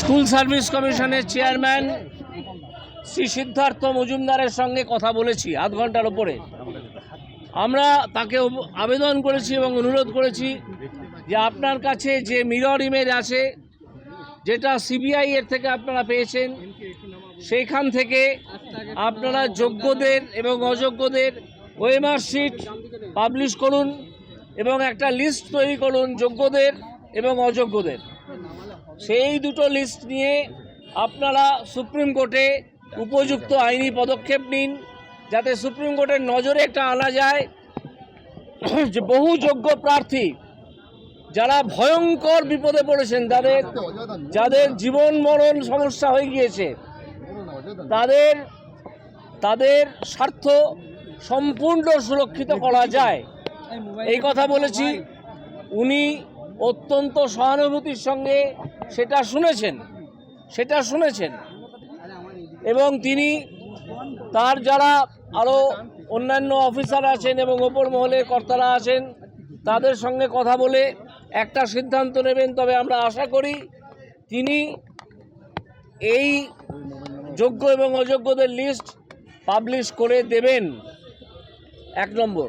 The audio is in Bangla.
স্কুল সার্ভিস কমিশনের চেয়ারম্যান শ্রী সিদ্ধার্থ মজুমদারের সঙ্গে কথা বলেছি, আধ ঘণ্টার ওপরে। আমরা তাকে আবেদন করেছি এবং অনুরোধ করেছি যে আপনার কাছে যে মিরর ইমেজ আছে, যেটা সিবিআই এর থেকে আপনারা পেয়েছেন, সেইখান থেকে আপনারা যোগ্যদের এবং অযোগ্যদের ওয়েমার শিট পাবলিশ করুন এবং একটা লিস্ট তৈরি করুন যোগ্যদের এবং অযোগ্যদের। সেই দুটো লিস্ট নিয়ে আপনারা সুপ্রিম কোর্টে উপযুক্ত আইনি পদক্ষেপ নিন, যাতে সুপ্রিম কোর্টের নজরে একটা আনা যায় যে বহু যোগ্য প্রার্থী যারা ভয়ঙ্কর বিপদে পড়েছেন, যাদের যাদের জীবন মরণ সমস্যা হয়ে গিয়েছে, তাদের তাদের স্বার্থ সম্পূর্ণ সুরক্ষিত করা যায়। এই কথা বলেছি। উনি অত্যন্ত সহানুভূতির সঙ্গে সেটা শুনেছেন সেটা শুনেছেন। এবং তিনি তার যারা আরও অন্যান্য অফিসার আছেন এবং ওপর মহলে কর্তারা আছেন, তাদের সঙ্গে কথা বলে একটা সিদ্ধান্ত নেবেন। তবে আমরা আশা করি তিনি এই যোগ্য এবং অযোগ্যদের লিস্ট পাবলিশ করে দেবেন। এক নম্বর।